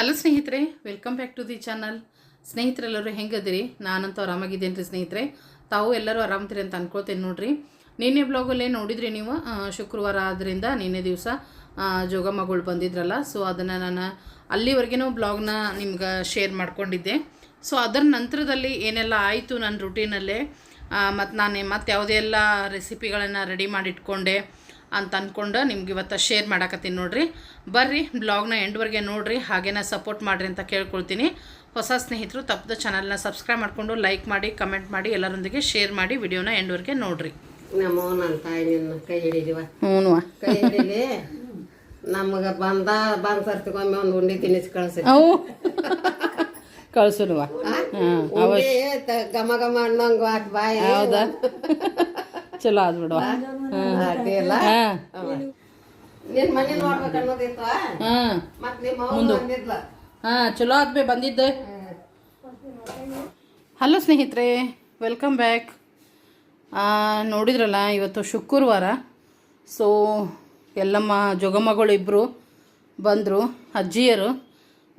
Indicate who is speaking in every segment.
Speaker 1: Hello ಸ್ನೇಹಿತರೆ. Welcome back to the channel ಸ್ನೇಹಿತರೆಲ್ಲರೂ ಹೆಂಗದಿರಿ ನಾನಂತೂ ಆರಾಮಾಗಿದ್ದೇನೆ ರೀ ಸ್ನೇಹಿತರೆ. ತಾವು ಎಲ್ಲರೂ ಆರಾಮ್ತೀರಿ ಅಂತ ಅನ್ಕೊಳ್ತೇನೆ ನೋಡ್ರಿ. ನಿನ್ನೆ ಬ್ಲಾಗಲ್ಲೇ ನೋಡಿದ್ರಿ ನೀವು ಶುಕ್ರವಾರ ಆದ್ದರಿಂದ ನಿನ್ನೆ ದಿವಸ ಜೋಗಮ್ಮಗಳು ಬಂದಿದ್ರಲ್ಲ. ಸೊ ಅದನ್ನು ನಾನು ಅಲ್ಲಿವರೆಗೂ ಬ್ಲಾಗ್ನ ನಿಮ್ಗೆ ಶೇರ್ ಮಾಡ್ಕೊಂಡಿದ್ದೆ. ಸೊ ಅದರ ನಂತರದಲ್ಲಿ ಏನೆಲ್ಲ ಆಯಿತು ನನ್ನ ರುಟೀನಲ್ಲೇ ಮತ್ತು ನಾನು ಮತ್ತು ಯಾವುದೇ ಎಲ್ಲ ರೆಸಿಪಿಗಳನ್ನು ರೆಡಿ ಮಾಡಿ ಇಟ್ಕೊಂಡೆ ಅಂತ ಅಂದ್ಕೊಂಡು ನಿಮ್ಗೆ ಇವತ್ತು ಶೇರ್ ಮಾಡಾಕತ್ತೀನಿ ನೋಡ್ರಿ. ಬರ್ರಿ ಬ್ಲಾಗ್ನ ಎಂಡ್ವರೆಗೆ ನೋಡ್ರಿ ಹಾಗೇನ ಸಪೋರ್ಟ್ ಮಾಡಿರಿ ಅಂತ ಕೇಳ್ಕೊಳ್ತೀನಿ. ಹೊಸ ಸ್ನೇಹಿತರು ತಪ್ಪದ ಚಾನಲ್ನ ಸಬ್ಸ್ಕ್ರೈಬ್ ಮಾಡಿಕೊಂಡು ಲೈಕ್ ಮಾಡಿ ಕಮೆಂಟ್ ಮಾಡಿ ಎಲ್ಲರೊಂದಿಗೆ ಶೇರ್ ಮಾಡಿ ವಿಡಿಯೋನ ಎಂಡ್ವರೆಗೆ ನೋಡ್ರಿ.
Speaker 2: ನಮ್ಮ ನನ್ನ ತಾಯಿ ನಿನ್ನ ಕೈ ಹಿಡಿದಿವ?
Speaker 1: ಹ್ಞೂ
Speaker 2: ಕೈ ಹಿಡೀಲಿ? ನಮಗ ಬಂದ ಬಂದ್ ಸರ್ತಿಗೊಮ್ಮೆ ಒಂದು ಉಂಡಿ ತಿನ್ನಿಸಿ ಕಳಿಸಿ.
Speaker 1: ಕಳ್ಸುನುವ
Speaker 2: ಘಮ ಘಮ ಅನ್ನಂಗ ಆಟ್ ಬಾಯಿ.
Speaker 1: ಹೌದಾ? ಚಲೋ ಆದ್ ಬಿಡುವ ಹಾಂ. ಚಲೋ ಆದ್ಬೇ ಬಂದಿದ್ದೆ. ಹಲೋ ಸ್ನೇಹಿತರೆ ವೆಲ್ಕಮ್ ಬ್ಯಾಕ್. ನೋಡಿದ್ರಲ್ಲ ಇವತ್ತು ಶುಕ್ರವಾರ. ಸೊ ಎಲ್ಲಮ್ಮ ಜೋಗಮ್ಮಗಳು ಇಬ್ಬರು ಬಂದರು ಅಜ್ಜಿಯರು.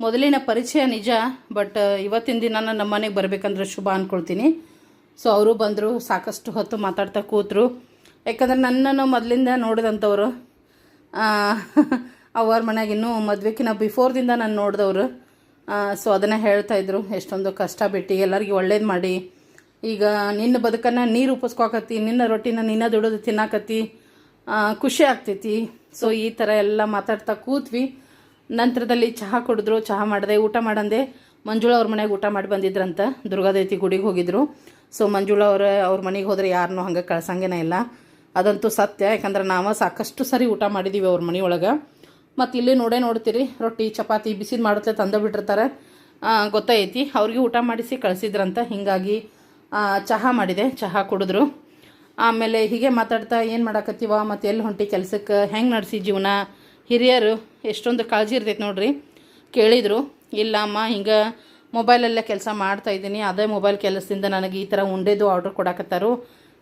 Speaker 1: ಮೊದಲಿನ ಪರಿಚಯ ನಿಜ ಬಟ್ ಇವತ್ತಿನ ದಿನ ನಮ್ಮ ಮನೆಗೆ ಬರಬೇಕಂದ್ರೆ ಶುಭ ಅಂದ್ಕೊಳ್ತೀನಿ ಸೊ ಅವರು ಬಂದರು, ಸಾಕಷ್ಟು ಹೊತ್ತು ಮಾತಾಡ್ತಾ ಕೂತರು. ಯಾಕಂದ್ರೆ ನನ್ನನ್ನು ಮೊದಲಿಂದ ನೋಡಿದಂಥವ್ರು ಅವ್ರ ಮನೆಯಾಗ ಇನ್ನೂ ಮದ್ವೆಕಿನ ಬಿಫೋರ್ದಿಂದ ನಾನು ನೋಡಿದವರು. ಸೊ ಅದನ್ನು ಹೇಳ್ತಾ ಇದ್ರು, ಎಷ್ಟೊಂದು ಕಷ್ಟ ಬಿಟ್ಟು, ಎಲ್ಲರಿಗೂ ಒಳ್ಳೇದು ಮಾಡಿ. ಈಗ ನಿನ್ನ ಬದುಕನ್ನು ನೀರು ರೂಪಿಸ್ಕೊಕತ್ತಿ ನಿನ್ನ ರೊಟ್ಟಿನ ನಿನ್ನ ದುಡಿದು ತಿನ್ನಾಕತ್ತಿ ಖುಷಿ ಆಗ್ತೈತಿ. ಸೊ ಈ ಥರ ಎಲ್ಲ ಮಾತಾಡ್ತಾ ಕೂತ್ವಿ. ನಂತರದಲ್ಲಿ ಚಹಾ ಕುಡಿದ್ರು, ಚಹಾ ಮಾಡಿದೆ, ಊಟ ಮಾಡಂದೆ. ಮಂಜುಳಾ ಅವ್ರ ಮನೆಗೆ ಊಟ ಮಾಡಿ ಬಂದಿದ್ರಂತ. ದುರ್ಗಾದೇವಿ ಗುಡಿಗೆ ಹೋಗಿದ್ರು. ಸೊ ಮಂಜುಳ ಅವ್ರ ಅವ್ರ ಮನೆಗೆ ಹೋದ್ರೆ ಯಾರನ್ನೂ ಹಂಗೆ ಕಳ್ಸಂಗೇನೇ ಇಲ್ಲ. ಅದಂತೂ ಸತ್ಯ. ಯಾಕಂದ್ರೆ ನಾವು ಸಾಕಷ್ಟು ಸರಿ ಊಟ ಮಾಡಿದ್ದೀವಿ ಅವ್ರ ಮನೆಯೊಳಗೆ. ಮತ್ತು ಇಲ್ಲಿ ನೋಡೇ ನೋಡ್ತೀರಿ, ರೊಟ್ಟಿ, ಚಪಾತಿ ಬಿಸಿ ಮಾಡುತ್ತೆ ತಂದು ಬಿಟ್ಟಿರ್ತಾರೆ. ಗೊತ್ತೈತಿ ಅವ್ರಿಗೆ ಊಟ ಮಾಡಿಸಿ ಕಳಿಸಿದ್ರಂತ. ಹೀಗಾಗಿ ಚಹಾ ಮಾಡಿದೆ. ಚಹಾ ಕುಡಿದ್ರು. ಆಮೇಲೆ ಹೀಗೆ ಮಾತಾಡ್ತಾ, ಏನು ಮಾಡಾಕತ್ತೀವ? ಮತ್ತು ಎಲ್ಲಿ ಹೊಂಟಿ ಕೆಲಸಕ್ಕೆ ಹೆಂಗೆ ನಡೆಸಿ ಜೀವನ? ಹಿರಿಯರು, ಎಷ್ಟೊಂದು ಕಾಳಜಿ ಇರ್ತೈತೆ ನೋಡ್ರಿ. ಕೇಳಿದರು. ಇಲ್ಲ ಅಮ್ಮ ಹಿಂಗೆ ಮೊಬೈಲಲ್ಲೇ ಕೆಲಸ ಮಾಡ್ತಾ ಇದ್ದೀನಿ. ಅದೇ ಮೊಬೈಲ್ ಕೆಲಸದಿಂದ ನನಗೆ ಈ ಥರ ಉಂಡೆದು ಆರ್ಡ್ರ್ ಕೊಡಕತ್ತಾರು.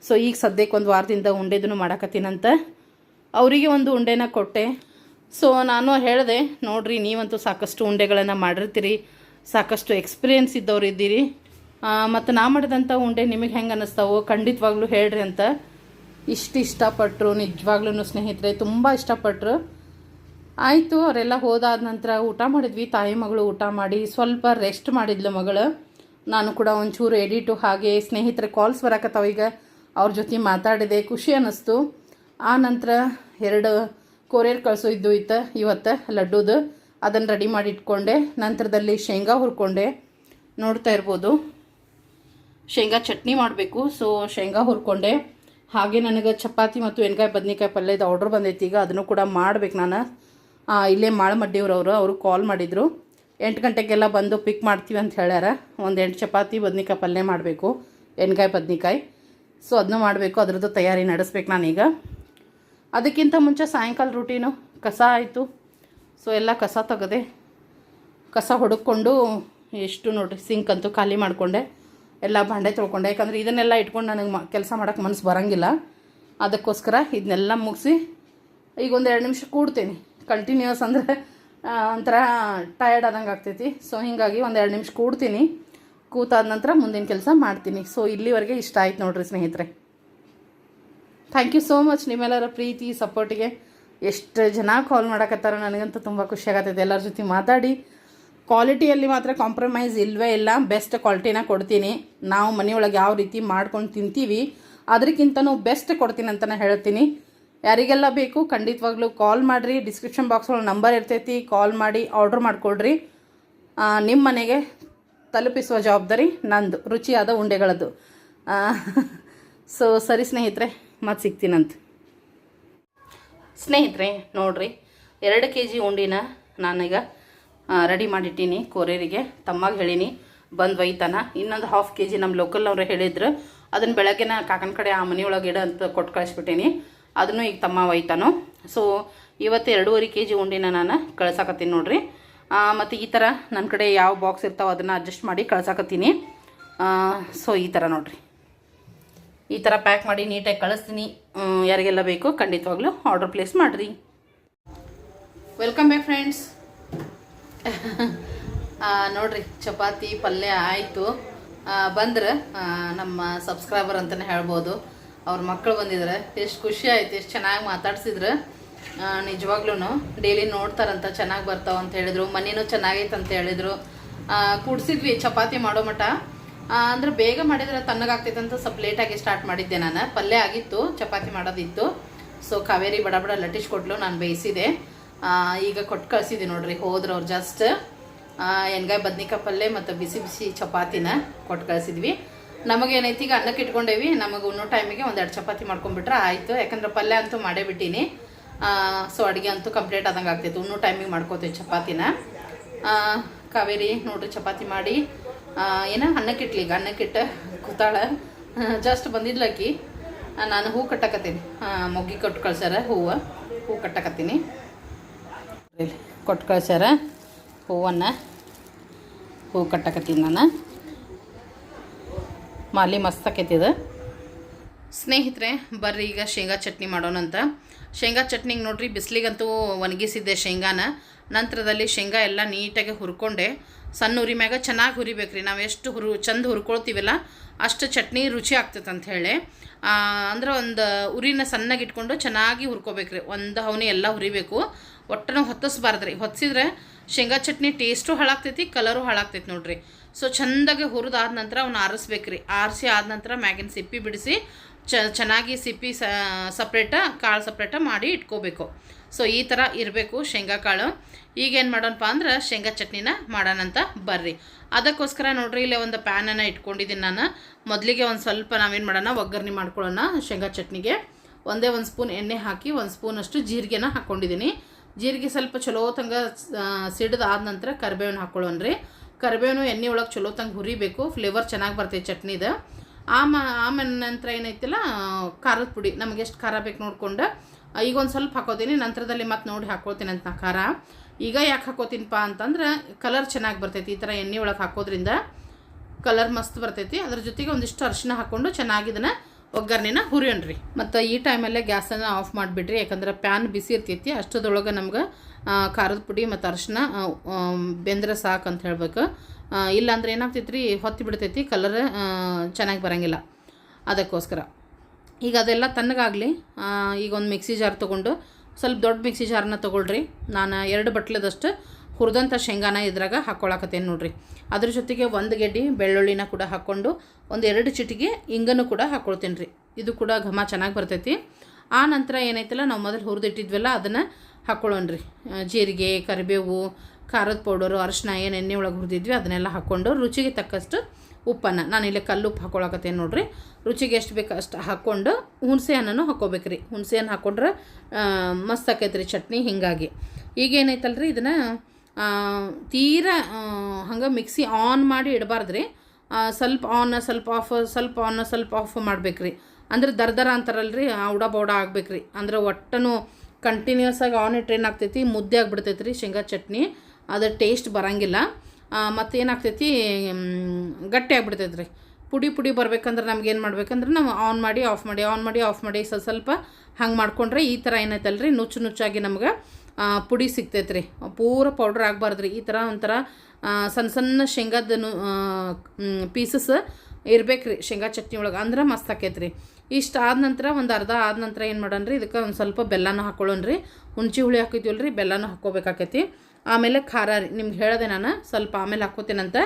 Speaker 1: ಸೊ ಈಗ ಸದ್ಯಕ್ಕೆ ಒಂದು ವಾರದಿಂದ ಉಂಡೆದೂ ಮಾಡಾಕತ್ತೀನಂತ. ಅವರಿಗೆ ಒಂದು ಉಂಡೆನ ಕೊಟ್ಟೆ. ಸೊ ನಾನು ಹೇಳಿದೆ, ನೋಡ್ರಿ, ನೀವಂತೂ ಸಾಕಷ್ಟು ಉಂಡೆಗಳನ್ನು ಮಾಡಿರ್ತೀರಿ. ಸಾಕಷ್ಟು ಎಕ್ಸ್ಪೀರಿಯೆನ್ಸ್ ಇದ್ದವ್ರು ಇದ್ದೀರಿ. ಮತ್ತು ನಾ ಮಾಡಿದಂಥ ಉಂಡೆ ನಿಮಗೆ ಹೆಂಗೆ ಅನ್ನಿಸ್ತಾವೋ ಖಂಡಿತವಾಗ್ಲೂ ಹೇಳ್ರಿ ಅಂತ. ಇಷ್ಟು ಇಷ್ಟಪಟ್ಟರು ನಿಜವಾಗ್ಲೂ ಸ್ನೇಹಿತರೆ, ತುಂಬ ಇಷ್ಟಪಟ್ಟರು ಆಯಿತು, ಅವರೆಲ್ಲ ಹೋದಾದ ನಂತರ ಊಟ ಮಾಡಿದ್ವಿ. ತಾಯಿ ಮಗಳು ಊಟ ಮಾಡಿ ಸ್ವಲ್ಪ ರೆಸ್ಟ್ ಮಾಡಿದ್ಲು ಮಗಳು. ನಾನು ಕೂಡ ಒಂಚೂರು ಎಡಿಟು ಹಾಗೆ ಸ್ನೇಹಿತರ ಕಾಲ್ಸ್ ಬರಕತ್ತಾವ ಈಗ. ಅವ್ರ ಜೊತೆ ಮಾತಾಡಿದೆ, ಖುಷಿ ಅನ್ನಿಸ್ತು. ಆ ನಂತರ ಎರಡು ಕೊರಿಯರ್ ಕಳಿಸೋ ಇದ್ದು ಇತ್ತು, ಇವತ್ತು ಲಡ್ಡುದು. ಅದನ್ನು ರೆಡಿ ಮಾಡಿ ಇಟ್ಕೊಂಡೆ. ನಂತರದಲ್ಲಿ ಶೇಂಗಾ ಹುರ್ಕೊಂಡೆ. ನೋಡ್ತಾ ಇರ್ಬೋದು. ಶೇಂಗಾ ಚಟ್ನಿ ಮಾಡಬೇಕು ಸೊ ಶೇಂಗಾ ಹುರ್ಕೊಂಡೆ. ಹಾಗೆ ನನಗೆ ಚಪಾತಿ ಮತ್ತು ಎಣ್ಗಾಯಿ ಬದ್ನಿಕಾಯಿ ಪಲ್ಯದ ಆರ್ಡ್ರ್ ಬಂದೈತಿ. ಈಗ ಅದನ್ನು ಕೂಡ ಮಾಡ್ಬೇಕು ನಾನು. ಇಲ್ಲೇ ಮಾಳಮಡ್ಡಿಯವ್ರವರು ಅವರು ಕಾಲ್ ಮಾಡಿದರು. ಎಂಟು ಗಂಟೆಗೆಲ್ಲ ಬಂದು ಪಿಕ್ ಮಾಡ್ತೀವಿ ಅಂತ ಹೇಳ್ಯಾರ. ಒಂದು ಎಂಟು ಚಪಾತಿ, ಬದ್ನಿಕಾಯಿ ಪಲ್ಯ ಮಾಡಬೇಕು, ಎಣ್ಗಾಯಿ, ಬದ್ನಿಕಾಯಿ. ಸೊ ಅದನ್ನು ಮಾಡಬೇಕು, ಅದರದ್ದು ತಯಾರಿ ನಡೆಸ್ಬೇಕು ನಾನೀಗ. ಅದಕ್ಕಿಂತ ಮುಂಚೆ ಸಾಯಂಕಾಲ ರೂಟೀನು ಕಸ ಆಯಿತು. ಸೊ ಎಲ್ಲ ಕಸ ತೆಗೆದೆ, ಕಸ ಹೊಡ್ಕೊಂಡು ಎಷ್ಟು ನೋಡ್ರಿ ಸಿಂಕ್ ಅಂತೂ ಖಾಲಿ ಮಾಡಿಕೊಂಡೆ. ಎಲ್ಲ ಭಾಂಡೆ ತೊಳ್ಕೊಂಡೆ. ಯಾಕಂದರೆ ಇದನ್ನೆಲ್ಲ ಇಟ್ಕೊಂಡು ನನಗೆ ಕೆಲಸ ಮಾಡೋಕ್ಕೆ ಮನಸ್ಸು ಬರೋಂಗಿಲ್ಲ. ಅದಕ್ಕೋಸ್ಕರ ಇದನ್ನೆಲ್ಲ ಮುಗಿಸಿ ಈಗ ಒಂದು ಎರಡು ನಿಮಿಷ ಕೂಡ್ತೀನಿ. ಕಂಟಿನ್ಯೂಸ್ ಅಂದರೆ ಒಂಥರ ಟಯರ್ಡ್ ಆದಂಗೆ ಆಗ್ತೈತಿ. ಸೊ ಹೀಗಾಗಿ ಒಂದು ಎರಡು ನಿಮಿಷ ಕೂಡ್ತೀನಿ. ಕೂತಾದ ನಂತರ ಮುಂದಿನ ಕೆಲಸ ಮಾಡ್ತೀನಿ. ಸೊ ಇಲ್ಲಿವರೆಗೆ ಇಷ್ಟ ಆಯ್ತು ನೋಡ್ರಿ ಸ್ನೇಹಿತರೆ. ಥ್ಯಾಂಕ್ ಯು ಸೋ ಮಚ್ ನಿಮ್ಮೆಲ್ಲರ ಪ್ರೀತಿ ಸಪೋರ್ಟಿಗೆ ಎಷ್ಟು ಜನ ಕಾಲ್ ಮಾಡಕತ್ತಾರ ನನಗಂತೂ ತುಂಬ ಖುಷಿ ಆಗತ್ತೈತೆ. ಎಲ್ಲರ ಜೊತೆ ಮಾತಾಡಿ. ಕ್ವಾಲಿಟಿಯಲ್ಲಿ ಮಾತ್ರ ಕಾಂಪ್ರಮೈಸ್ ಇಲ್ಲವೇ ಇಲ್ಲ. ಬೆಸ್ಟ್ ಕ್ವಾಲಿಟಿನ ಕೊಡ್ತೀನಿ. ನಾವು ಮನೆಯೊಳಗೆ ಯಾವ ರೀತಿ ಮಾಡ್ಕೊಂಡು ತಿಂತೀವಿ ಅದಕ್ಕಿಂತನೂ ಬೆಸ್ಟ್ ಕೊಡ್ತೀನಿ ಅಂತಲೇ ಹೇಳ್ತೀನಿ. ಯಾರಿಗೆಲ್ಲ ಬೇಕು ಖಂಡಿತವಾಗ್ಲೂ ಕಾಲ್ ಮಾಡಿರಿ. ಡಿಸ್ಕ್ರಿಪ್ಷನ್ ಬಾಕ್ಸ್ ಒಳಗೆ ನಂಬರ್ ಇರ್ತೈತಿ. ಕಾಲ್ ಮಾಡಿ ಆರ್ಡ್ರ್ ಮಾಡಿಕೊಡ್ರಿ. ನಿಮ್ಮ ಮನೆಗೆ ತಲುಪಿಸುವ ಜವಾಬ್ದಾರಿ ನಂದು. ರುಚಿಯಾದ ಉಂಡೆಗಳದ್ದು. ಸೊ ಸರಿ ಸ್ನೇಹಿತರೆ, ಮತ್ತೆ ಸಿಗ್ತೀನಂತ. ಸ್ನೇಹಿತರೆ, ನೋಡ್ರಿ. ಎರಡು ಕೆ ಜಿ ಉಂಡಿನ ನಾನೀಗ ರೆಡಿ ಮಾಡಿಟ್ಟೀನಿ. ಕೊರಿಯರಿಗೆ ತಮ್ಮಾಗ ಹೇಳೀನಿ. ಬಂದು ಒಯ್ತಾನ. ಇನ್ನೊಂದು ಹಾಫ್ ಕೆ ಜಿ ನಮ್ಮ ಲೋಕಲ್ನವ್ರು ಹೇಳಿದ್ರು. ಅದನ್ನು ಬೆಳಗ್ಗೆನ ಕಾಕನ ಕಡೆ ಆ ಮನೆಯೊಳಗೆ ಇಡ ಅಂತ ಕೊಟ್ಟು ಕಳಿಸ್ಬಿಟ್ಟೀನಿ. ಅದನ್ನು ಈಗ ತಮ್ಮ ಒಯ್ತಾನು. ಸೊ ಇವತ್ತು ಎರಡೂವರೆ ಕೆ ಜಿ ಉಂಡಿನ ನಾನು ಕಳ್ಸಾಕತ್ತೀನಿ ನೋಡ್ರಿ. ಮತ್ತು ಈ ಥರ ನನ್ನ ಕಡೆ ಯಾವ ಬಾಕ್ಸ್ ಇರ್ತಾವೆ ಅದನ್ನು ಅಡ್ಜಸ್ಟ್ ಮಾಡಿ ಕಳ್ಸಾಕತ್ತೀನಿ. ಸೊ ಈ ಥರ ನೋಡ್ರಿ. ಈ ಥರ ಪ್ಯಾಕ್ ಮಾಡಿ ನೀಟಾಗಿ ಕಳಿಸ್ತೀನಿ. ಯಾರಿಗೆಲ್ಲ ಬೇಕು ಖಂಡಿತವಾಗ್ಲೂ ಆರ್ಡರ್ ಪ್ಲೇಸ್ ಮಾಡಿರಿ. ವೆಲ್ಕಮ್ ಬ್ಯಾಕ್ ಫ್ರೆಂಡ್ಸ್ ನೋಡ್ರಿ, ಚಪಾತಿ ಪಲ್ಯ ಆಯಿತು. ಬಂದ್ರೆ ನಮ್ಮ ಸಬ್ಸ್ಕ್ರೈಬರ್ ಅಂತಲೇ ಹೇಳ್ಬೋದು. ಅವ್ರ ಮಕ್ಕಳು ಬಂದಿದ್ರೆ. ಎಷ್ಟು ಖುಷಿ ಆಯ್ತು, ಎಷ್ಟು ಚೆನ್ನಾಗಿ ಮಾತಾಡ್ಸಿದ್ರು. ನಿಜವಾಗ್ಲೂ ಡೈಲಿ ನೋಡ್ತಾರಂತ, ಚೆನ್ನಾಗಿ ಬರ್ತಾವ ಅಂತ ಹೇಳಿದ್ರು. ಮನೇನು ಚೆನ್ನಾಗೈತೆ ಅಂತ ಹೇಳಿದ್ರು. ಕುಡ್ಸಿದ್ವಿ, ಚಪಾತಿ ಮಾಡೋ ಮಟ ಅಂದ್ರೆ ಬೇಗ ಮಾಡಿದ್ರೆ ತಣ್ಣಗಾಗ್ತೈತೆ ಅಂತ ಸ್ವಲ್ಪ ಲೇಟಾಗಿ ಸ್ಟಾರ್ಟ್ ಮಾಡಿದ್ದೆ ನಾನು. ಪಲ್ಯ ಆಗಿತ್ತು, ಚಪಾತಿ ಮಾಡೋದಿತ್ತು. ಸೊ ಕಾವೇರಿ ಬಡ ಬಡ ಲಟ್ಟಿಸ್ ಕೊಟ್ಲು ನಾನು ಬೇಯಿಸಿದೆ. ಈಗ ಕೊಟ್ಟು ಕಳಿಸಿದೆ ನೋಡ್ರಿ, ಹೋದ್ರೆ ಅವ್ರು ಜಸ್ಟ್ ಎಣ್ಗಾಯಿ ಬದ್ನಿಕಾಯಿ ಪಲ್ಯ ಮತ್ತು ಬಿಸಿ ಬಿಸಿ ಚಪಾತಿನ ಕೊಟ್ಟು ಕಳಿಸಿದ್ವಿ. ನಮಗೇನೈತಿ ಈಗ ಅನ್ನಕ್ಕೆ ಇಟ್ಕೊಂಡೇವಿ, ನಮಗೆ ಉಣ್ಣೋ ಟೈಮಿಗೆ ಒಂದೆರಡು ಚಪಾತಿ ಮಾಡ್ಕೊಂಡ್ಬಿಟ್ರೆ ಆಯಿತು. ಯಾಕಂದ್ರೆ ಪಲ್ಯ ಅಂತೂ ಮಾಡೇ ಬಿಟ್ಟೀನಿ ಸೊ ಅಡುಗೆ ಅಂತೂ ಕಂಪ್ಲೀಟ್ ಆದಂಗೆ ಆಗ್ತೈತೆ ಉಣ್ಣೋ ಟೈಮಿಗೆ ಮಾಡ್ಕೋತೀವಿ ಚಪಾತಿನ. ಕಾವೇರಿ ನೋಡ್ರಿ ಚಪಾತಿ ಮಾಡಿ. ಏನು ಏನ ಅನ್ನಕ್ಕಿಟ್ಲಿ ಈಗ ಅನ್ನಕ್ಕಿಟ್ಟು ಕೂತಾಳ. ಜಸ್ಟ್ ಬಂದಿದ್ಲಕ್ಕಿ ನಾನು ಹೂ ಕಟ್ಟಕತ್ತೀನಿ. ಮೊಗ್ಗಿ ಕೊಟ್ಟು ಕಳ್ಸ್ಯಾರ, ಹೂವು. ಹೂ ಕಟ್ಟಕತ್ತೀನಿ. ಕೊಟ್ಟು ಕಳ್ಸ್ಯಾರ, ಹೂವನ್ನು. ಹೂ ಕಟ್ಟಕತ್ತೀನಿ ನಾನು. ಮಾಲಿ ಮಸ್ತ್ ಆಕೈತಿ ಇದು. ಸ್ನೇಹಿತರೆ, ಬರ್ರಿ ಈಗ ಶೇಂಗಾ ಚಟ್ನಿ ಮಾಡೋಣಂತ ಶೇಂಗಾ ಚಟ್ನಿಗೆ ನೋಡ್ರಿ, ಬಿಸಿಲಿಗಂತೂ ಒಣಗಿಸಿದ್ದೆ ಶೇಂಗಾನ. ನಂತರದಲ್ಲಿ ಶೇಂಗಾ ಎಲ್ಲ ನೀಟಾಗಿ ಹುರ್ಕೊಂಡೆ. ಸಣ್ಣ ಉರಿ ಮ್ಯಾಗ ಚೆನ್ನಾಗಿ ಹುರಿಬೇಕ್ರಿ. ನಾವು ಎಷ್ಟು ಹುರು, ಚಂದ ಹುರ್ಕೊಳ್ತೀವಲ್ಲ, ಅಷ್ಟು ಚಟ್ನಿ ರುಚಿ ಆಗ್ತೈತೆ ಅಂತ ಹೇಳಿ ಅಂದ್ರೆ ಒಂದು ಉರಿನ ಸಣ್ಣಗೆ ಇಟ್ಕೊಂಡು ಚೆನ್ನಾಗಿ ಹುರ್ಕೋಬೇಕ್ರಿ. ಒಂದು ಹವನಿ ಎಲ್ಲ ಹುರಿಬೇಕು. ಒಟ್ಟನ ಹೊತ್ತಿಸ್ಬಾರ್ದ್ರಿ. ಹೊತ್ತಿಸಿದ್ರೆ ಶೇಂಗಾ ಚಟ್ನಿ ಟೇಸ್ಟು ಹಾಳಾಗ್ತೈತಿ ಕಲರು ಹಾಳಾಗ್ತೈತಿ ನೋಡ್ರಿ. ಸೊ ಚೆಂದಾಗಿ ಹುರಿದಾದ ನಂತರ ಅವನ್ನ ಆರಿಸ್ಬೇಕ್ರಿ. ಆರಿಸಿ ಆದ ನಂತರ ಮ್ಯಾಗಿನ ಸಿಪ್ಪಿ ಬಿಡಿಸಿ ಚೆನ್ನಾಗಿ ಸಿಪ್ಪಿ ಸಪ್ರೇಟ, ಕಾಳು ಸಪ್ರೇಟ ಮಾಡಿ ಇಟ್ಕೋಬೇಕು. ಸೊ ಈ ಥರ ಇರಬೇಕು ಶೇಂಗಾ ಕಾಳು. ಈಗ ಏನು ಮಾಡೋಣಪ್ಪ ಅಂದ್ರೆ ಶೇಂಗಾ ಚಟ್ನಿನ ಮಾಡೋಣಂತ ಬರ್ರಿ. ಅದಕ್ಕೋಸ್ಕರ ನೋಡ್ರಿ, ಇಲ್ಲೇ ಒಂದು ಪ್ಯಾನನ್ನು ಇಟ್ಕೊಂಡಿದ್ದೀನಿ ನಾನು. ಮೊದಲಿಗೆ ಒಂದು ಸ್ವಲ್ಪ ನಾವೇನು ಮಾಡೋಣ, ಒಗ್ಗರಣೆ ಮಾಡ್ಕೊಳ್ಳೋಣ ಶೇಂಗಾ ಚಟ್ನಿಗೆ. ಒಂದೇ ಒಂದು ಸ್ಪೂನ್ ಎಣ್ಣೆ ಹಾಕಿ ಒಂದು ಸ್ಪೂನಷ್ಟು ಜೀರಿಗೆನ ಹಾಕ್ಕೊಂಡಿದ್ದೀನಿ ಜೀರಿಗೆ ಸ್ವಲ್ಪ ಚಲೋ ತಂಗ ಆದ ನಂತರ ಕರಿಬೇವನ್ನ ಹಾಕ್ಕೊಳ್ಳೋಣ್ರಿ ಕರಿಬೇವನು ಎಣ್ಣೆ ಒಳಗೆ ಚಲೋ ತಂಗೆ ಹುರಿಬೇಕು. ಫ್ಲೇವರ್ ಚೆನ್ನಾಗಿ ಬರ್ತೈತೆ ಚಟ್ನಿದು. ಆಮ ಆಮೇಲೆ ನಂತರ ಏನೈತಿಲ್ಲ, ಖಾರದ ಪುಡಿ. ನಮ್ಗೆ ಎಷ್ಟು ಖಾರ ಬೇಕು ನೋಡ್ಕೊಂಡು, ಈಗ ಒಂದು ಸ್ವಲ್ಪ ಹಾಕೋತೀನಿ. ನಂತರದಲ್ಲಿ ಮತ್ತೆ ನೋಡಿ ಹಾಕ್ಕೊಳ್ತೀನಿ ಅಂತ ಖಾರ. ಈಗ ಯಾಕೆ ಹಾಕೋತೀನಪ್ಪ ಅಂತಂದ್ರೆ ಕಲರ್ ಚೆನ್ನಾಗಿ ಬರ್ತೈತಿ. ಈ ಥರ ಎಣ್ಣೆ ಒಳಗೆ ಹಾಕೋದ್ರಿಂದ ಕಲರ್ ಮಸ್ತ್ ಬರ್ತೈತಿ. ಅದ್ರ ಜೊತೆಗೆ ಒಂದಿಷ್ಟು ಅರಿಶಿನ ಹಾಕ್ಕೊಂಡು ಚೆನ್ನಾಗಿ ಇದನ್ನು ಒಗ್ಗರಣೆನ ಹುರಿಯೋಣ್ರಿ. ಮತ್ತು ಈ ಟೈಮಲ್ಲೇ ಗ್ಯಾಸನ್ನು ಆಫ್ ಮಾಡಿಬಿಡ್ರಿ, ಯಾಕಂದ್ರೆ ಪ್ಯಾನ್ ಬಿಸಿ ಇರ್ತೈತಿ ಅಷ್ಟದೊಳಗೆ ನಮ್ಗೆ ಖಾರದ ಪುಡಿ ಮತ್ತು ಅರಶಿನ ಬೆಂದ್ರೆ ಸಾಕು ಅಂತ ಹೇಳ್ಬೇಕು. ಇಲ್ಲಾಂದ್ರೆ ಏನಾಗ್ತೈತಿ ರೀ ಹೊತ್ತಿ ಬಿಡ್ತೈತಿ ಕಲರ್ ಚೆನ್ನಾಗಿ ಬರೋಂಗಿಲ್ಲ. ಅದಕ್ಕೋಸ್ಕರ. ಈಗ ಅದೆಲ್ಲ ತಣ್ಣಗಾಗಲಿ ಈಗ ಒಂದು ಮಿಕ್ಸಿ ಜಾರ್ ತೊಗೊಂಡು, ಸ್ವಲ್ಪ ದೊಡ್ಡ ಮಿಕ್ಸಿ ಜಾರನ್ನ ತೊಗೊಳ್ರಿ. ನಾನು ಎರಡು ಬಟ್ಲದಷ್ಟು ಹುರಿದಂಥ ಶೇಂಗಾನ ಇದ್ರಾಗ ಹಾಕ್ಕೊಳಕತ್ತೇನೆ ನೋಡ್ರಿ. ಅದ್ರ ಜೊತೆಗೆ ಒಂದು ಗೆಡ್ಡೆ ಬೆಳ್ಳುಳ್ಳಿನ ಕೂಡ ಹಾಕ್ಕೊಂಡು ಒಂದು ಎರಡು ಚಿಟಿಗೆ ಹಿಂಗನ್ನು ಕೂಡ ಹಾಕ್ಕೊಳ್ತೀನಿ ರೀ ಇದು ಕೂಡ ಘಮ ಚೆನ್ನಾಗಿ ಬರ್ತೈತಿ. ಆ ನಂತರ ಏನೈತಲ್ಲ, ನಾವು ಮೊದಲು ಹುರಿದಿಟ್ಟಿದ್ವಲ್ಲ, ಅದನ್ನು ಹಾಕ್ಕೊಳ್ಳೋಣ್ರಿ ಜೀರಿಗೆ, ಕರಿಬೇವು, ಖಾರದ ಪೌಡರು ಅರಿಶಿನ ಏನು ಎಣ್ಣೆ ಒಳಗೆ ಹುರಿದಿದ್ವಿ, ಅದನ್ನೆಲ್ಲ ಹಾಕ್ಕೊಂಡು ರುಚಿಗೆ ತಕ್ಕಷ್ಟು ಉಪ್ಪನ್ನು, ನಾನು ಇಲ್ಲಿ ಕಲ್ಲು ಉಪ್ಪು ಹಾಕ್ಕೊಳಕತ್ತೇನೆ ನೋಡ್ರಿ. ರುಚಿಗೆ ಎಷ್ಟು ಬೇಕು ಅಷ್ಟು ಹಾಕ್ಕೊಂಡು ಹುಣಸೆ ಹಣ್ಣನ್ನು ಹಾಕ್ಕೋಬೇಕ್ರಿ ಹುಣಸೆ ಹಣ್ಣು ಹಾಕ್ಕೊಂಡ್ರೆ ಮಸ್ತ್ ಆಕೈತೆ ರೀ ಚಟ್ನಿ ಹೀಗಾಗಿ. ರೀ ಇದನ್ನು ತೀರಾ ಹಂಗೆ ಮಿಕ್ಸಿ ಆನ್ ಮಾಡಿ ಇಡಬಾರ್ದು ರೀ ಸ್ವಲ್ಪ ಆನ್ ಸ್ವಲ್ಪ ಆಫ್ ಸ್ವಲ್ಪ ಆನ್ ಸ್ವಲ್ಪ ಆಫ್ ಮಾಡ್ಬೇಕ್ರಿ. ಅಂದ್ರೆ ದರ ದರ ರೀ ಔಡ ಬೌಡ ರೀ ಅಂದ್ರೆ ಒಟ್ಟನು ಕಂಟಿನ್ಯೂಸ್ ಆಗಿ ಆನ್ ಇಟ್ರೆ ಏನಾಗ್ತೈತಿ, ಮುದ್ದೆ ಆಗಿಬಿಡ್ತೈತಿ ರೀ ಶೇಂಗಾ ಚಟ್ನಿ. ಅದು ಟೇಸ್ಟ್ ಬರಂಗಿಲ್ಲ. ಮತ್ತು ಏನಾಗ್ತೈತಿ ಗಟ್ಟಿ ಆಗಿಬಿಡ್ತೈತಿ ರೀ ಪುಡಿ ಪುಡಿ ಬರ್ಬೇಕಂದ್ರೆ ನಮ್ಗೆ ಏನು ಮಾಡ್ಬೇಕಂದ್ರೆ ನಾವು ಆನ್ ಮಾಡಿ ಆಫ್ ಮಾಡಿ ಆನ್ ಮಾಡಿ ಆಫ್ ಮಾಡಿ ಸ್ವಲ್ಪ ಸ್ವಲ್ಪ ಹಂಗೆ ಮಾಡ್ಕೊಂಡ್ರೆ ಈ ಥರ ಏನೈತಲ್ರಿ ನುಚ್ಚು ನುಚ್ಚಾಗಿ ನಮ್ಗೆ ಪುಡಿ ಸಿಗ್ತೈತೆ ರೀ. ಪೂರ ಪೌಡ್ರ್ ಆಗಬಾರ್ದು ರೀ. ಈ ಥರ ಒಂಥರ ಸಣ್ಣ ಸಣ್ಣ ಶೇಂಗಾದ ಪೀಸಸ್ ಇರ್ಬೇಕು ರೀ ಶೇಂಗಾ ಚಟ್ನಿ ಒಳಗೆ. ಅಂದ್ರೆ ಮಸ್ತ್ ಆಕೈತೆ ರೀ ಇಷ್ಟು ಆದ ನಂತರ ಒಂದು ಅರ್ಧ ಆದ ನಂತರ ಏನು ಮಾಡೋಣ ರೀ, ಇದಕ್ಕೆ ಒಂದು ಸ್ವಲ್ಪ ಬೆಲ್ಲನೂ ಹಾಕ್ಕೊಳ್ಳೋಣ್ರಿ ಹುಣ್ಚಿ ಹುಳಿ ಹಾಕಿದ್ವಲ್ಲ ರೀ ಬೆಲ್ಲನೂ ಹಾಕ್ಕೋಬೇಕಾಕೈತಿ. ಆಮೇಲೆ ಖಾರ ರೀ. ನಿಮ್ಗೆ ಹೇಳಿದೆ ನಾನು ಸ್ವಲ್ಪ ಆಮೇಲೆ ಹಾಕ್ಕೋತೀನಂತ.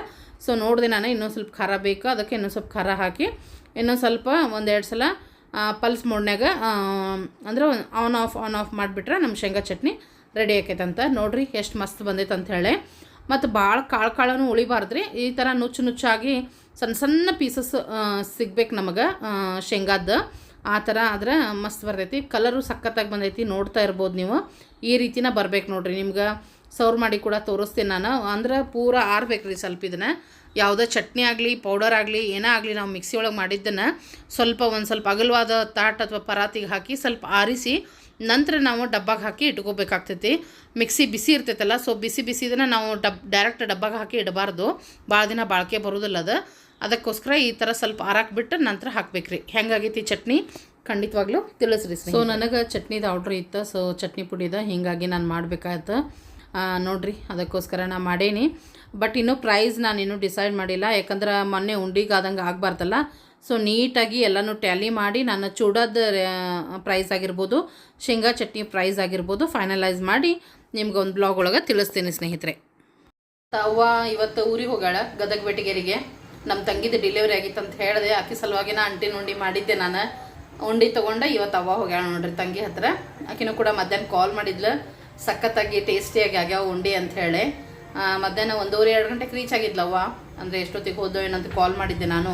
Speaker 1: ಸೊ ನೋಡಿದೆ ನಾನು ಇನ್ನೊಂದು ಸ್ವಲ್ಪ ಖಾರ ಬೇಕು. ಅದಕ್ಕೆ ಇನ್ನೊಂದು ಸ್ವಲ್ಪ ಖಾರ ಹಾಕಿ, ಇನ್ನೊಂದು ಸ್ವಲ್ಪ ಒಂದೆರಡು ಸಲ ಪಲ್ಸ್ ಮೋಡ್ನಾಗ ಅಂದ್ರೆ ಆನ್ ಆಫ್ ಆನ್ ಆಫ್ ಮಾಡಿಬಿಟ್ರೆ ನಮ್ಮ ಶೇಂಗಾ ಚಟ್ನಿ ರೆಡಿ ಆಕೈತಂತ. ನೋಡ್ರಿ ಎಷ್ಟು ಮಸ್ತ್ ಬಂದೈತೆ ಅಂತ ಹೇಳಿ ಮತ್ತು ಭಾಳ ಕಾಳು ಕಾಳನು ಉಳಿಬಾರ್ದ್ರಿ. ಈ ಥರ ನುಚ್ಚು ನುಚ್ಚಾಗಿ ಸಣ್ಣ ಸಣ್ಣ ಪೀಸಸ್ ಸಿಗ್ಬೇಕು ನಮಗೆ ಶೇಂಗಾದ ಆ ಥರ ಆದ್ರೆ ಮಸ್ತ್ ಬರ್ತೈತಿ. ಕಲರು ಸಖತ್ತಾಗಿ ಬಂದೈತಿ. ನೋಡ್ತಾ ಇರ್ಬೋದು ನೀವು. ಈ ರೀತಿನ ಬರ್ಬೇಕು ನೋಡ್ರಿ ನಿಮ್ಗೆ. ಸರ್ವ್ ಮಾಡಿ ಕೂಡ ತೋರಿಸ್ತೀನಿ ನಾನು. ಅಂದ್ರೆ ಪೂರ ಆರ್ಬೇಕು ರೀ ಸ್ವಲ್ಪ ಇದನ್ನು ಯಾವುದೇ ಚಟ್ನಿ ಆಗಲಿ ಪೌಡರ್ ಆಗಲಿ, ಏನೇ ಆಗಲಿ ನಾವು ಮಿಕ್ಸಿ ಒಳಗೆ ಮಾಡಿದ್ದನ್ನು ಸ್ವಲ್ಪ ಒಂದು ಸ್ವಲ್ಪ ಅಗಲವಾದ ತಾಟ್ ಅಥವಾ ಪರಾತಿಗೆ ಹಾಕಿ ಸ್ವಲ್ಪ ಆರಿಸಿ ನಂತರ ನಾವು ಡಬ್ಬಾಗೆ ಹಾಕಿ ಇಟ್ಕೋಬೇಕಾಗ್ತೈತಿ. ಮಿಕ್ಸಿ ಬಿಸಿ ಇರ್ತೈತಲ್ಲ ಸೊ ಬಿಸಿ ಬಿಸಿ ಇದನ್ನು ನಾವು ಡಬ್ ಡೈರೆಕ್ಟ್ ಡಬ್ಬಾಗ ಹಾಕಿ ಇಡಬಾರ್ದು. ಭಾಳ ದಿನ ಬಾಳಿಕೆ ಬರೋದಿಲ್ಲ ಅದು. ಅದಕ್ಕೋಸ್ಕರ ಈ ಥರ ಸ್ವಲ್ಪ ಆರಾಕ್ಬಿಟ್ಟು ನಂತರ ಹಾಕ್ಬೇಕ್ರಿ. ಹೆಂಗಾಗೈತಿ ಚಟ್ನಿ? ಖಂಡಿತವಾಗ್ಲೂ ತಿಳಿಸ್ರಿ ಸೊ ನನಗೆ ಚಟ್ನಿದು ಆರ್ಡ್ರ್ ಇತ್ತು ಸೊ ಚಟ್ನಿ ಪುಡಿದ, ಹೀಗಾಗಿ ನಾನು ಮಾಡಬೇಕಾಯ್ತು. ನೋಡ್ರಿ, ಅದಕ್ಕೋಸ್ಕರ ನಾ ಮಾಡೇನಿ. ಬಟ್ ಇನ್ನೂ ಪ್ರೈಸ್ ನಾನು ಇನ್ನೂ ಡಿಸೈಡ್ ಮಾಡಿಲ್ಲ. ಯಾಕಂದ್ರೆ ಮೊನ್ನೆ ಉಂಡಿಗಾದಂಗೆ ಆಗಬಾರ್ದಲ್ಲ. ಸೊ ನೀಟಾಗಿ ಎಲ್ಲನೂ ಟ್ಯಾಲಿ ಮಾಡಿ ನಾನು ಚೂಡದ ಪ್ರೈಸ್ ಆಗಿರ್ಬೋದು, ಶೇಂಗಾ ಚಟ್ನಿ ಪ್ರೈಸ್ ಆಗಿರ್ಬೋದು ಫೈನಲೈಸ್ ಮಾಡಿ ನಿಮ್ಗೆ ಒಂದು ಬ್ಲಾಗ್ ಒಳಗೆ ತಿಳಿಸ್ತೀನಿ ಸ್ನೇಹಿತರೆ. ತವ್ವ ಇವತ್ತು ಊರಿಗೆ ಹೋಗಾಳ ಗದಗ ಬೆಟಗೇರಿಗೆ ನಮ್ಮ ತಂಗಿದು ಡೆಲಿವರಿ ಆಗಿತ್ತು ಅಂತ ಹೇಳಿದೆ. ಆಕೆ ಸಲುವಾಗಿ ನಾ ಅಂಟಿನ ಉಂಡಿ ಮಾಡಿದ್ದೆ ನಾನು. ಉಂಡಿ ತೊಗೊಂಡೆ ಇವತ್ತು ಅವ್ವ ಹೋಗ್ಯಾಳ ನೋಡ್ರಿ ತಂಗಿ ಹತ್ರ. ಆಕಿನೂ ಕೂಡ ಮಧ್ಯಾಹ್ನ ಕಾಲ್ ಮಾಡಿದ್ಲು. ಸಖತ್ತಾಗಿ ಟೇಸ್ಟಿಯಾಗಿ ಆಗ್ಯಾವ ಉಂಡಿ ಅಂತ ಹೇಳಿ. ಮಧ್ಯಾಹ್ನ ಒಂದೂವರೆ, ಎರಡು ಗಂಟೆಗೆ ರೀಚ್ ಆಗಿದ್ಲವ್ವ. ಅಂದರೆ ಎಷ್ಟೊತ್ತಿಗೆ ಹೋದೋ ಏನಂತ ಕಾಲ್ ಮಾಡಿದ್ದೆ ನಾನು.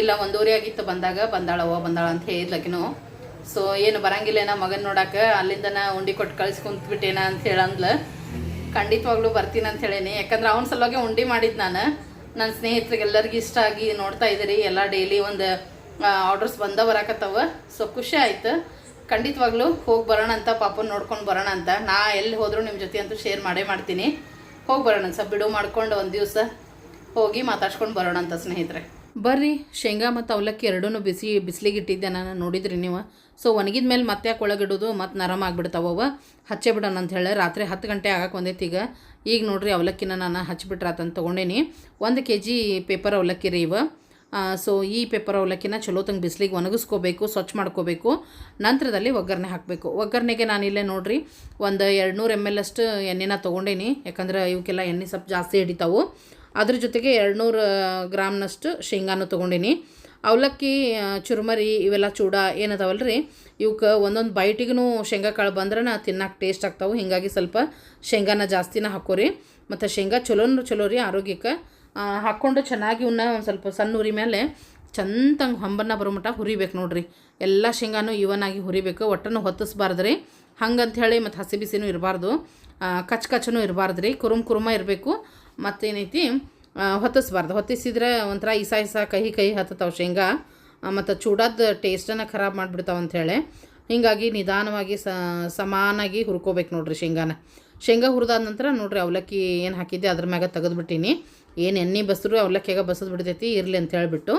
Speaker 1: ಇಲ್ಲ, ಒಂದೂವರೆ ಆಗಿತ್ತು ಬಂದಾಗ. ಬಂದಾಳವ್ವ, ಬಂದಾಳ ಅಂತ ಹೇಳಿದ್ಲಕಿನು ಸೊ ಏನು ಬರಂಗಿಲ್ಲೇನ ಮಗನ ನೋಡಕ್ಕೆ ಅಲ್ಲಿಂದನ ಉಂಡಿ ಕೊಟ್ಟು ಕಳ್ಸಿ ಕುಂತ್ಬಿಟ್ಟೇನ ಅಂತ ಹೇಳಂದ್ಲ. ಖಂಡಿತವಾಗ್ಲೂ ಬರ್ತೀನಿ ಅಂತ ಹೇಳೇನಿ. ಯಾಕಂದ್ರೆ ಅವನ ಸಲುವಾಗಿ ಉಂಡಿ ಮಾಡಿದ್ದು ನಾನು. ನನ್ನ ಸ್ನೇಹಿತರಿಗೆ ಎಲ್ಲರಿಗೂ ಇಷ್ಟ ಆಗಿ ನೋಡ್ತಾ ಇದ್ದೀರಿ. ಎಲ್ಲ ಡೈಲಿ ಒಂದು ಆರ್ಡರ್ಸ್ ಬಂದ ಬರಾಕತ್ತವ. ಸೊ ಖುಷಿ ಆಯ್ತು. ಖಂಡಿತವಾಗ್ಲೂ ಹೋಗಿ ಬರೋಣ ಅಂತ ಪಾಪನ ನೋಡ್ಕೊಂಡು ಬರೋಣ ಅಂತ ನಾ ಎಲ್ಲಿ ಹೋದರೂ ನಿಮ್ಮ ಜೊತೆ ಅಂತೂ ಶೇರ್ ಮಾಡೇ ಮಾಡ್ತೀನಿ. ಹೋಗಿ ಬರೋಣ ಸ್ವಲ್ಪ ಬಿಡು, ಮಾಡ್ಕೊಂಡು ಒಂದು ದಿವಸ ಹೋಗಿ ಮಾತಾಡ್ಸ್ಕೊಂಡು ಬರೋಣ ಅಂತ ಸ್ನೇಹಿತರೆ. ಬರ್ರಿ, ಶೇಂಗಾ ಮತ್ತು ಅವಲಕ್ಕಿ ಎರಡೂ ಬಿಸಿ ಬಿಸಿಲಿಗೆ ಇಟ್ಟಿದ್ದೆ ನಾನು, ನೋಡಿದ್ರಿ ನೀವು. ಸೊ ಒಣಗಿದ ಮೇಲೆ ಮತ್ತೆ ಯಾಕೆ ಒಳಗಿಡೋದು ಮತ್ತು ನರಮ ಆಗಿಬಿಡ್ತಾವವ ಹಚ್ಚೇ ಬಿಡೋಣ ಅಂತ ಹೇಳಿ ರಾತ್ರಿ ಹತ್ತು ಗಂಟೆ ಆಗಕ್ಕೆ ಒಂದೈತಿ ಈಗ. ಈಗ ನೋಡ್ರಿ ಅವಲಕ್ಕಿನ ನಾನು ಹಚ್ಚಿಬಿಟ್ರೆ ಅದನ್ನು ತೊಗೊಂಡೇನಿ. ಒಂದು ಕೆ ಜಿ ಪೇಪರ್ ಅವಲಕ್ಕಿ ರೀ ಇವ. ಸೊ ಈ ಪೇಪರ್ ಅವಲಕ್ಕಿನ ಚಲೋ ತಂಗೆ ಬಿಸಿಲಿಗೆ ಒಣಗಿಸ್ಕೋಬೇಕು, ಸ್ವಚ್ಛ ಮಾಡ್ಕೋಬೇಕು. ನಂತರದಲ್ಲಿ ಒಗ್ಗರಣೆ ಹಾಕಬೇಕು. ಒಗ್ಗರಣೆಗೆ ಇಲ್ಲೇ ನೋಡ್ರಿ, ಒಂದು ಎರಡು ನೂರು ಎಂ ಎಲ್ ಅಷ್ಟು ಎಣ್ಣೆನ ತೊಗೊಂಡೇನಿ. ಯಾಕಂದ್ರೆ ಇವಕ್ಕೆಲ್ಲ ಎಣ್ಣೆ ಸ್ವಲ್ಪ ಜಾಸ್ತಿ ಹಿಡಿತಾವು. ಅದ್ರ ಜೊತೆಗೆ ಎರಡು ನೂರು ಗ್ರಾಮ್ನಷ್ಟು ಶೇಂಗಾನು ತೊಗೊಂಡೀನಿ. ಅವಲಕ್ಕಿ ಚುರುಮರಿ ಇವೆಲ್ಲ ಚೂಡ ಏನದಾವಲ್ಲ ರೀ ಇವಕ್ಕೆ ಒಂದೊಂದು ಬೈಟಿಗೂ ಶೇಂಗಾ ಕಾಳು ಬಂದ್ರೆ ತಿನ್ನಕ್ಕೆ ಟೇಸ್ಟ್ ಆಗ್ತಾವೆ. ಹೀಗಾಗಿ ಸ್ವಲ್ಪ ಶೇಂಗಾನ ಜಾಸ್ತಿನ ಹಾಕೋರಿ. ಮತ್ತು ಶೇಂಗಾ ಚಲೋನು ಚಲೋ ರೀ, ಆರೋಗ್ಯಕ್ಕೆ. ಹಾಕ್ಕೊಂಡು ಚೆನ್ನಾಗಿ ಇವನ್ನ ಒಂದು ಸ್ವಲ್ಪ ಸಣ್ಣ ಉರಿ ಮೇಲೆ ಚಂದಂಗೆ ಹಂಬನ್ನ ಬರೋ ಮಟ್ಟ ಹುರಿಬೇಕು ನೋಡ್ರಿ. ಎಲ್ಲ ಶೇಂಗಾನು ಇವನಾಗಿ ಹುರಿಬೇಕು, ಒಟ್ಟನ್ನು ಹೊತ್ತಿಸ್ಬಾರ್ದು ರೀ ಹಂಗಂತ ಹೇಳಿ ಮತ್ತು ಹಸಿ ಬಿಸಿನೂ ಇರಬಾರ್ದು ಕಚ್ ಕಚ್ಚನೂ ಇರಬಾರ್ದು ರೀ ಕುರುಮ್ ಕುರುಮ ಇರಬೇಕು. ಮತ್ತೇನೈತಿ ಹೊತ್ತಿಸ್ಬಾರ್ದು. ಹೊತ್ತಿಸಿದ್ರೆ ಒಂಥರ ಇಸಾ ಇಸಾ ಕಹಿ ಕಹಿ ಹತ್ತತಾವೆ ಶೇಂಗಾ ಮತ್ತು ಚೂಡಾದ ಟೇಸ್ಟನ್ನು ಖರಾಬ್ ಮಾಡಿಬಿಡ್ತಾವೆ ಅಂಥೇಳಿ ಹೀಗಾಗಿ ನಿಧಾನವಾಗಿ ಸಮಾನಾಗಿ ಹುರ್ಕೋಬೇಕು ನೋಡಿರಿ ಶೇಂಗಾನ. ಶೇಂಗಾ ಹುರಿದಾದ ನಂತರ ನೋಡ್ರಿ ಅವಲಕ್ಕಿ ಏನು ಹಾಕಿದ್ದೆ ಅದ್ರ ಮ್ಯಾಗ ತೆಗೆದುಬಿಟ್ಟಿನಿ. ಏನು ಎಣ್ಣೆ ಬಸ್ರು ಅವಲಕ್ಕಿಯಾಗ ಬಸದ್ ಬಿಡ್ತೈತಿ, ಇರಲಿ ಅಂತ ಹೇಳಿಬಿಟ್ಟು.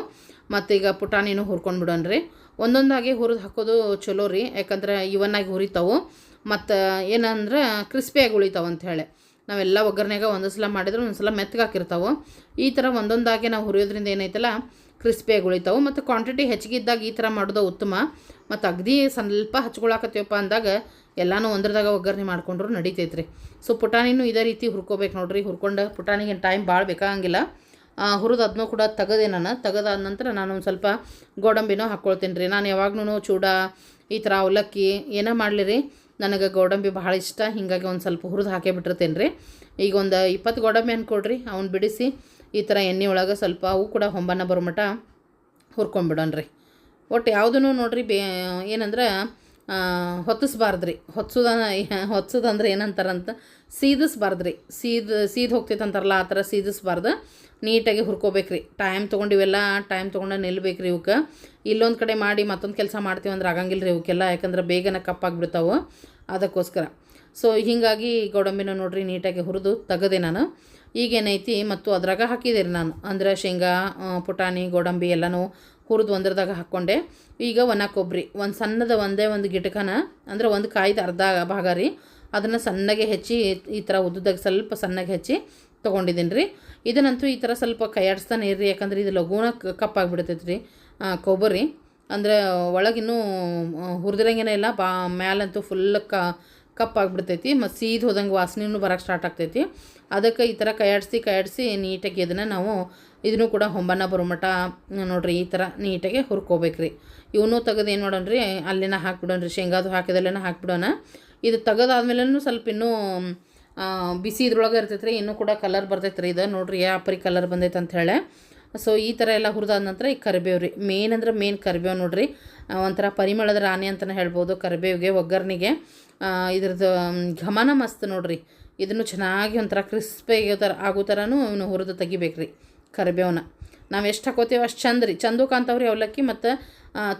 Speaker 1: ಮತ್ತು ಈಗ ಪುಟಾಣಿನೂ ಹುರ್ಕೊಂಡು ಬಿಡೋಣ್ರಿ. ಒಂದೊಂದಾಗಿ ಹುರಿದು ಹಾಕೋದು ಚಲೋ ರೀ, ಯಾಕಂದ್ರೆ ಇವನ್ನಾಗಿ ಹುರಿತಾವು. ಮತ್ತು ಏನಂದ್ರೆ ಕ್ರಿಸ್ಪಿಯಾಗಿ ಉಳಿತಾವೆ ಅಂತ ಹೇಳಿ. ನಾವೆಲ್ಲ ಒಗ್ಗರಣೆಗ ಒಂದು ಸಲ ಮಾಡಿದ್ರೆ ಒಂದು ಸಲ ಮೆತ್ತಗೆ ಹಾಕಿರ್ತಾವೆ ಈ ಥರ ಒಂದೊಂದಾಗಿ ನಾವು ಹುರಿಯೋದ್ರಿಂದ ಏನೈತಲ್ಲ ಕ್ರಿಸ್ಪಿಯಾಗಿ ಉಳಿತಾವೆ ಮತ್ತು ಕ್ವಾಂಟಿಟಿ ಹೆಚ್ಚಿಗೆ ಇದ್ದಾಗ ಈ ಥರ ಮಾಡೋದು ಉತ್ತಮ. ಮತ್ತು ಅಗದಿ ಸ್ವಲ್ಪ ಹಚ್ಕೊಳಕತ್ತೀವಪ್ಪ ಅಂದಾಗ ಎಲ್ಲನೂ ಒಂದ್ರದಾಗ ಒಗ್ಗರಣೆ ಮಾಡ್ಕೊಂಡ್ರು ರೀ ಸೊ ಪುಟಾಣಿನೂ ಇದೇ ರೀತಿ ಹುರ್ಕೋಬೇಕು ನೋಡ್ರಿ. ಹುರ್ಕೊಂಡು ಪುಟಾಣಿಗೆ ಟೈಮ್ ಭಾಳ ಬೇಕಾಗಂಗಿಲ್ಲ. ಹುರಿದು ಅದನ್ನೂ ಕೂಡ ತೆಗೆದೆ ನಾನು. ತೆಗೆದಾದ ನಂತರ ನಾನು ಒಂದು ಸ್ವಲ್ಪ ಗೋಡಂಬಿನೂ ಹಾಕ್ಕೊಳ್ತೀನಿ ರೀ ನಾನು ಯಾವಾಗ್ಲೂ ಚೂಡ, ಈ ಥರ ಅವಲಕ್ಕಿ ಏನೋ ಮಾಡಲಿ ರೀ ನನಗೆ ಗೋಡಂಬಿ ಭಾಳ ಇಷ್ಟ. ಹೀಗಾಗಿ ಒಂದು ಸ್ವಲ್ಪ ಹುರಿದು ಹಾಕೇ ಬಿಟ್ಟಿರ್ತೇನೆ ರೀ ಈಗ ಒಂದು ಇಪ್ಪತ್ತು ಗೋಡಂಬಿ ಅಂದ್ಕೊಡ್ರಿ ಅವ್ನು ಬಿಡಿಸಿ ಈ ಥರ ಎಣ್ಣೆ ಒಳಗೆ ಸ್ವಲ್ಪ ಅವು ಕೂಡ ಹೊಂಬನ್ನ ಬರೋ ಮಟ್ಟ ಹುರ್ಕೊಂಡ್ಬಿಡೋಣ ರೀ ಒಟ್ಟು ಯಾವುದೂ ನೋಡಿರಿ ಬೇ, ಏನಂದ್ರೆ ಹೊತ್ತಿಸ್ಬಾರ್ದು ರೀ ಹೊತ್ಸೋದ, ಹೊತ್ಸೋದಂದ್ರೆ ಏನಂತಾರಂತ ಸೀದಿಸ್ಬಾರ್ದು ರೀ ಸೀದ್ ಸೀದ್ ಹೋಗ್ತೈತೆ ಅಂತಾರಲ್ಲ ಆ ಥರ ಸೀದಿಸ್ಬಾರ್ದು. ನೀಟಾಗಿ ಹುರ್ಕೋಬೇಕು ರೀ ಟೈಮ್ ತೊಗೊಂಡು ಇವೆಲ್ಲ ಟೈಮ್ ತೊಗೊಂಡು ನಿಲ್ಬೇಕು ರೀ ಇವಕ್ಕೆ ಇಲ್ಲೊಂದು ಕಡೆ ಮಾಡಿ ಮತ್ತೊಂದು ಕೆಲಸ ಮಾಡ್ತೀವಿ ಅಂದ್ರೆ ಆಗಂಗಿಲ್ಲ ರೀ ಇವಕ್ಕೆಲ್ಲ ಯಾಕಂದ್ರೆ ಬೇಗನೆ ಕಪ್ಪಾಗ್ಬಿಡ್ತಾವೆ. ಅದಕ್ಕೋಸ್ಕರ. ಸೊ ಹೀಗಾಗಿ ಗೋಡಂಬಿನ ನೋಡಿರಿ ನೀಟಾಗಿ ಹುರಿದು ತೆಗೆದೆ ನಾನು. ಈಗೇನೈತಿ ಮತ್ತು ಅದ್ರಾಗ ಹಾಕಿದೆ ರೀ ನಾನು. ಅಂದ್ರೆ ಶೇಂಗಾ ಪುಟಾಣಿ, ಗೋಡಂಬಿ ಎಲ್ಲನೂ ಹುರಿದು ಒಂದ್ರದಾಗ ಹಾಕ್ಕೊಂಡೆ ಈಗ ಒಣ ಕೊಬ್ಬರಿ ಒಂದು ಸಣ್ಣದ ಒಂದೇ ಒಂದು ಗಿಟಕನ, ಅಂದ್ರೆ ಒಂದು ಕಾಯ್ದು ಅರ್ಧ ಭಾಗ ರೀ. ಅದನ್ನು ಸಣ್ಣಗೆ ಹೆಚ್ಚಿ ಈ ಥರ ಉದ್ದದಾಗ ಸ್ವಲ್ಪ ಸಣ್ಣಗೆ ಹೆಚ್ಚಿ ತೊಗೊಂಡಿದ್ದೀನಿ ರೀ. ಇದನ್ನಂತೂ ಈ ಥರ ಸ್ವಲ್ಪ ಕೈಯಾಡಿಸ್ತಾನೆ ಇರ್ರಿ, ಯಾಕಂದ್ರೆ ಇದು ಲಘುನ ಕಪ್ಪಾಗಿಬಿಡ್ತೈತೆ ರೀ ಕೊಬ್ಬರಿ. ಅಂದ್ರೆ ಒಳಗಿನ್ನೂ ಹುರಿದಿರಂಗೇನೆ ಇಲ್ಲ, ಬಾ, ಮ್ಯಾಲಂತೂ ಫುಲ್ ಕ ಕಪ್ಪಾಗಿಬಿಡ್ತೈತಿ, ಮತ್ತು ಸೀದ್ ಹೋದಂಗೆ ವಾಸನೆಯೂ ಬರೋಕ್ಕೆ ಸ್ಟಾರ್ಟ್ ಆಗ್ತೈತಿ. ಅದಕ್ಕೆ ಈ ಥರ ಕೈಯಾಡಿಸಿ ಕೈಯಾಡಿಸಿ ನೀಟಾಗಿ ಇದನ್ನು ನಾವು ಇದನ್ನು ಕೂಡ ಹೊಂಬನ ಬರುಮಟ ನೋಡಿರಿ ಈ ಥರ ನೀಟಾಗಿ ಹುರ್ಕೋಬೇಕು ರೀ ಇವನು ತೆಗೆದು ಏನು ಮಾಡೋಣ ರೀ ಅಲ್ಲಿನ ಹಾಕ್ಬಿಡೋಣ ಶೇಂಗಾದು ಹಾಕಿದಲ್ಲೇನ ಹಾಕ್ಬಿಡೋಣ. ಇದು ತೆಗೆದಾದ್ಮೇಲೂ ಸ್ವಲ್ಪ ಇನ್ನೂ ಬಿಸಿ ಇದ್ರೊಳಗೆ ಇರ್ತೈತೆ ರೀ ಇನ್ನೂ ಕೂಡ ಕಲರ್ ಬರ್ತೈತೆ ರೀ ಇದು. ನೋಡಿರಿ ಯಾವ ಪರಿ ಕಲರ್ ಬಂದೈತೆ ಅಂತ ಸೊ ಈ ಥರ ಎಲ್ಲ ಹುರಿದಾದ ನಂತರ ಈ ಕರಿಬೇವು ರೀ ಮೇನ್ ಅಂದ್ರೆ ಮೇನ್ ಕರಿಬೇವು ನೋಡ್ರಿ. ಒಂಥರ ಪರಿಮಳದ ರಾಣಿ ಅಂತಲೇ ಹೇಳ್ಬೋದು ಕರಿಬೇವಿಗೆ, ಒಗ್ಗರಣೆಗೆ. ಇದ್ರದ್ದು, ಘಮನ ಮಸ್ತ್ ನೋಡ್ರಿ. ಇದನ್ನು ಚೆನ್ನಾಗಿ ಒಂಥರ ಕ್ರಿಸ್ಪಿಗೆ ಥರ ಆಗೋ ಥರನೂ ಇವನು ಹುರಿದು ತೆಗಿಬೇಕು ರೀ ಕರಿಬೇವನ್ನ ನಾವು ಎಷ್ಟು ಹಾಕೋತೀವಿ ಅಷ್ಟು ಚಂದ ರೀ. ಚಂದು ಕಾಣ್ತಾವ್ರಿ ಅವಲಕ್ಕಿ ಮತ್ತು